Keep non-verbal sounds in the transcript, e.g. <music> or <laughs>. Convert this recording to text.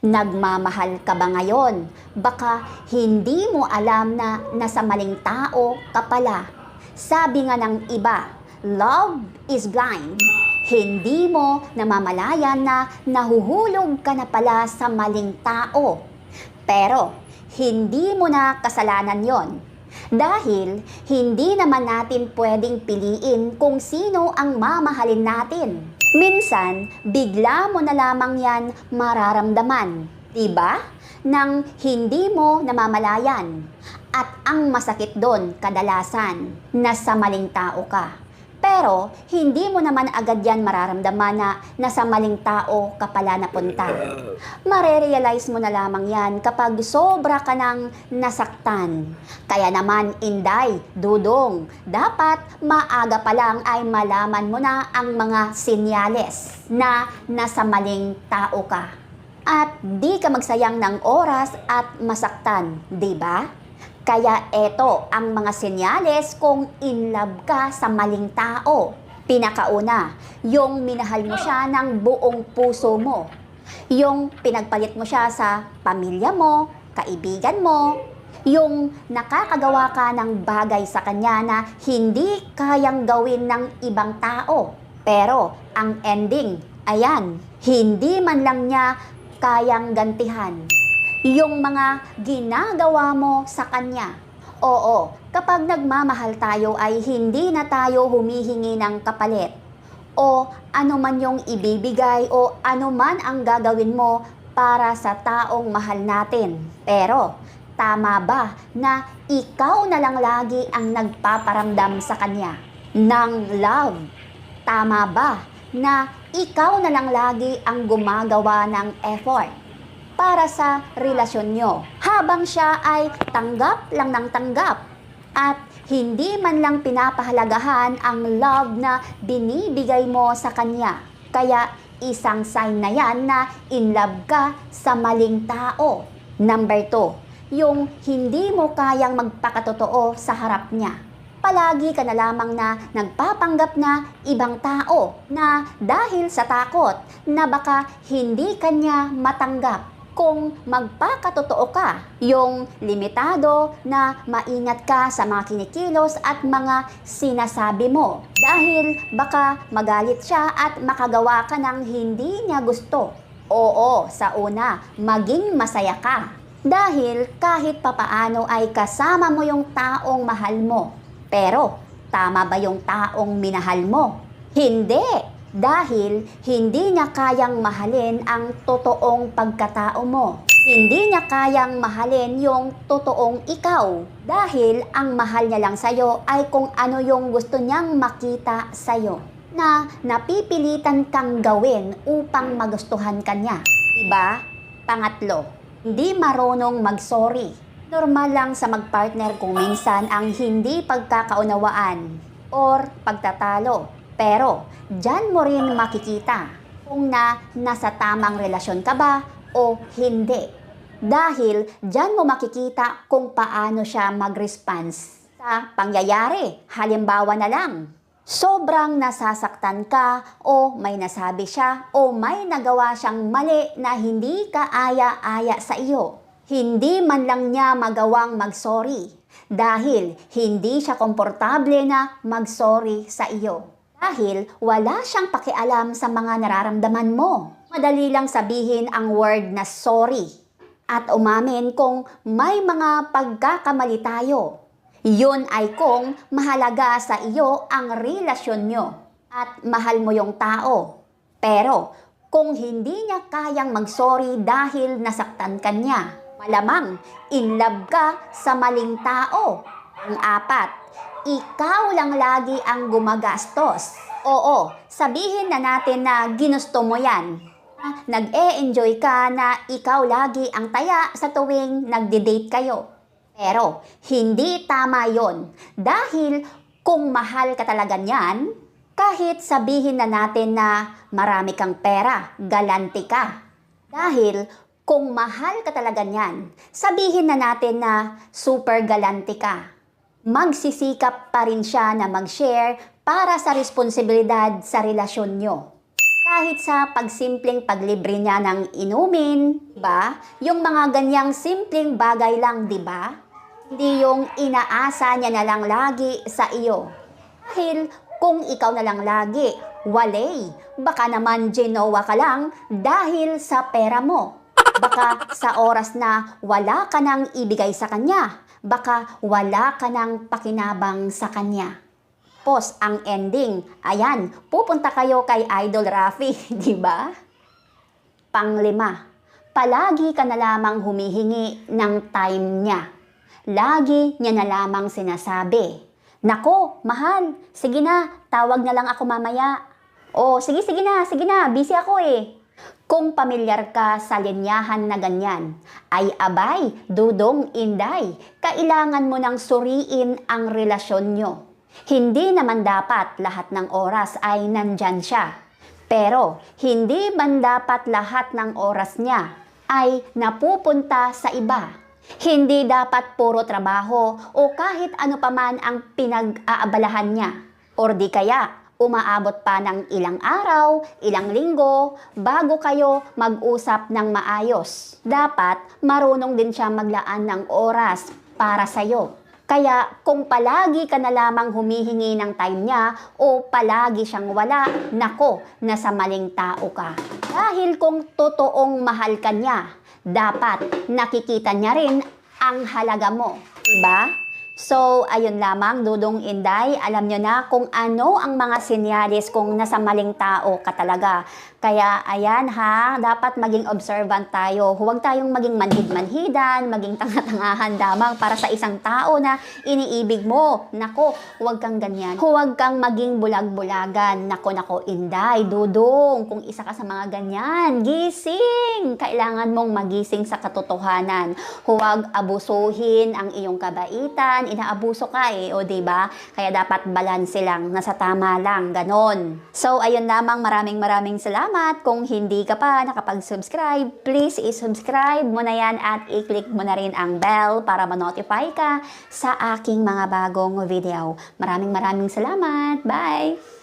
Nagmamahal ka ba ngayon? Baka hindi mo alam na nasa maling tao ka pala. Sabi nga ng iba, love is blind. Hindi mo namamalayan na nahuhulog ka na pala sa maling tao. Pero, hindi mo na kasalanan yon. Dahil, hindi naman natin pwedeng piliin kung sino ang mamahalin natin. Minsan, bigla mo na lamang yan mararamdaman. Diba? Nang hindi mo namamalayan. At ang masakit doon, kadalasan, nasa maling tao ka. Pero, hindi mo naman agad yan mararamdaman na nasa maling tao ka pala napunta. Marerealize mo na lamang yan kapag sobra ka ng nasaktan. Kaya naman, Inday, Dudong, dapat maaga pa lang ay malaman mo na ang mga sinyales na nasa maling tao ka. At di ka magsayang ng oras at masaktan, di ba? Kaya eto ang mga senyales kung in love ka sa maling tao. Pinakauna, yung minahal mo siya ng buong puso mo. Yung pinagpalit mo siya sa pamilya mo, kaibigan mo, yung nakakagawa ka ng bagay sa kanya na hindi kayang gawin ng ibang tao. Pero ang ending, ayan, hindi man lang niya kayang gantihan yung mga ginagawa mo sa kanya. Oo, kapag nagmamahal tayo ay hindi na tayo humihingi ng kapalit. O ano man yung ibibigay o ano man ang gagawin mo para sa taong mahal natin. Pero, tama ba na ikaw na lang lagi ang nagpaparamdam sa kanya ng love? Tama ba na ikaw na lang lagi ang gumagawa ng effort? Para sa relasyon nyo. Habang siya ay tanggap lang ng tanggap at hindi man lang pinapahalagahan ang love na binibigay mo sa kanya. Kaya isang sign na yan na in love ka sa maling tao. Number two, yung hindi mo kayang magpakatotoo sa harap niya. Palagi ka na lamang na nagpapanggap na ibang tao na dahil sa takot na baka hindi kanya matanggap kung magpakatotoo ka, yung limitado na maingat ka sa mga kinikilos at mga sinasabi mo. Dahil baka magalit siya at makagawa ka ng hindi niya gusto. Oo, sa una, maging masaya ka. Dahil kahit papaano ay kasama mo yung taong mahal mo. Pero, tama ba yung taong minahal mo? Hindi! Dahil hindi niya kayang mahalin ang totoong pagkatao mo. Hindi niya kayang mahalin yung totoong ikaw. Dahil ang mahal niya lang sa'yo ay kung ano yung gusto niyang makita sa'yo. Na napipilitan kang gawin upang magustuhan ka niya. Diba? Pangatlo, hindi marunong mag-sorry. Normal lang sa magpartner kung minsan ang hindi pagkakaunawaan or pagtatalo. Pero, dyan mo rin makikita kung na nasa tamang relasyon ka ba o hindi. Dahil dyan mo makikita kung paano siya mag-response sa pangyayari. Halimbawa na lang, sobrang nasasaktan ka o may nasabi siya o may nagawa siyang mali na hindi ka aya-aya sa iyo. Hindi man lang niya magawang mag-sorry dahil hindi siya komportable na mag-sorry sa iyo. Dahil wala siyang pakialam sa mga nararamdaman mo. Madali lang sabihin ang word na sorry at umamin kung may mga pagkakamali tayo. Yun ay kung mahalaga sa iyo ang relasyon nyo at mahal mo yung tao. Pero kung hindi niya kayang mag-sorry dahil nasaktan ka niya, malamang in love ka sa maling tao. Ang apat, ikaw lang lagi ang gumagastos. Oo, sabihin na natin na ginusto mo yan. Nag-e-enjoy ka na ikaw lagi ang taya sa tuwing nagde-date kayo. Pero, hindi tama yon Dahil kung mahal ka talaga niyan, kahit sabihin na natin na marami kang pera, galante ka. Dahil kung mahal ka talaga niyan, sabihin na natin na super galante ka magsisikap pa rin siya na mag-share para sa responsibilidad sa relasyon nyo. Kahit sa pagsimpleng paglibre niya ng inumin, ba? Yung mga ganyang simpleng bagay lang, di ba? Hindi yung inaasa niya na lang lagi sa iyo. Dahil kung ikaw na lang lagi, walay, baka naman ginawa ka lang dahil sa pera mo. Baka sa oras na wala ka nang ibigay sa kanya, baka wala ka nang pakinabang sa kanya. Pos, ang ending, ayan, pupunta kayo kay Idol Rafi, <laughs> di ba? Panglima, palagi ka na lamang humihingi ng time niya. Lagi niya na lamang sinasabi, Nako, mahal, sige na, tawag na lang ako mamaya. O, sige, sige na, sige na, busy ako eh. Kung pamilyar ka sa linyahan na ganyan, ay abay, dudong, inday, kailangan mo nang suriin ang relasyon nyo. Hindi naman dapat lahat ng oras ay nandyan siya. Pero, hindi man dapat lahat ng oras niya ay napupunta sa iba. Hindi dapat puro trabaho o kahit ano paman ang pinag-aabalahan niya. Or di kaya, umaabot pa ng ilang araw, ilang linggo, bago kayo mag-usap ng maayos. Dapat marunong din siya maglaan ng oras para sa'yo. Kaya kung palagi ka na lamang humihingi ng time niya o palagi siyang wala, nako, nasa maling tao ka. Dahil kung totoong mahal ka niya, dapat nakikita niya rin ang halaga mo. Diba? So, ayun lamang, Dudong Inday, alam nyo na kung ano ang mga sinyalis kung nasa maling tao ka talaga. Kaya, ayan ha, dapat maging observant tayo. Huwag tayong maging manhid-manhidan, maging tanga-tangahan lamang para sa isang tao na iniibig mo. Nako, huwag kang ganyan. Huwag kang maging bulag-bulagan. Nako, nako, Inday, Dudong, kung isa ka sa mga ganyan, gising! Kailangan mong magising sa katotohanan. Huwag abusuhin ang iyong kabaitan, inaabuso ka eh, o ba? Kaya dapat balanse lang, nasa tama lang, ganon. So ayun lamang, maraming maraming salamat. Kung hindi ka pa nakapag-subscribe, please i-subscribe mo na yan at i-click mo na rin ang bell para ma-notify ka sa aking mga bagong video. Maraming maraming salamat. Bye!